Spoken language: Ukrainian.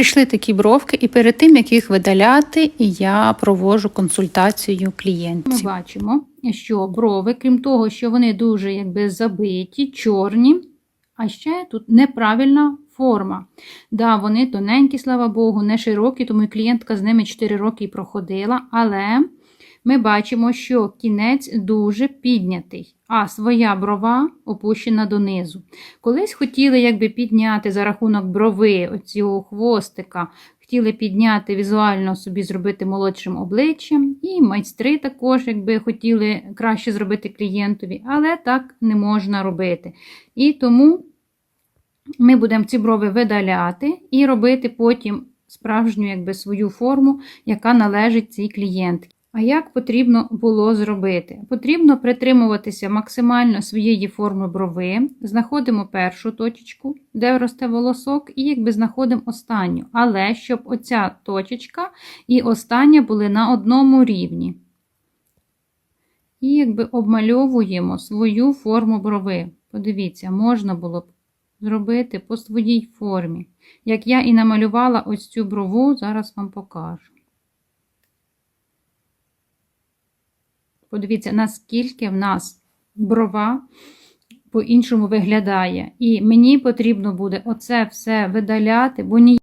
Прийшли такі бровки, і перед тим, як їх видаляти, я провожу консультацію клієнтів. Ми бачимо, що брови, крім того, що вони дуже якби забиті, чорні, а ще тут неправильна форма. Да, вони тоненькі, слава Богу, не широкі, тому і клієнтка з ними 4 роки проходила, але ми бачимо, що кінець дуже піднятий, а своя брова опущена донизу. Колись хотіли якби підняти за рахунок брови оцього хвостика, хотіли підняти візуально собі зробити молодшим обличчям, і майстри також якби хотіли краще зробити клієнтові, але так не можна робити. І тому ми будемо ці брови видаляти і робити потім справжню якби, свою форму, яка належить цій клієнтці. А як потрібно було зробити? Потрібно притримуватися максимально своєї форми брови, знаходимо першу точечку, де росте волосок, і якби знаходимо останню. Але щоб оця точечка і остання були на одному рівні. І якби обмальовуємо свою форму брови. Подивіться, можна було б зробити по своїй формі. Як я і намалювала ось цю брову, зараз вам покажу. Подивіться, наскільки в нас брова по-іншому виглядає. І мені потрібно буде оце все видаляти, бо ні.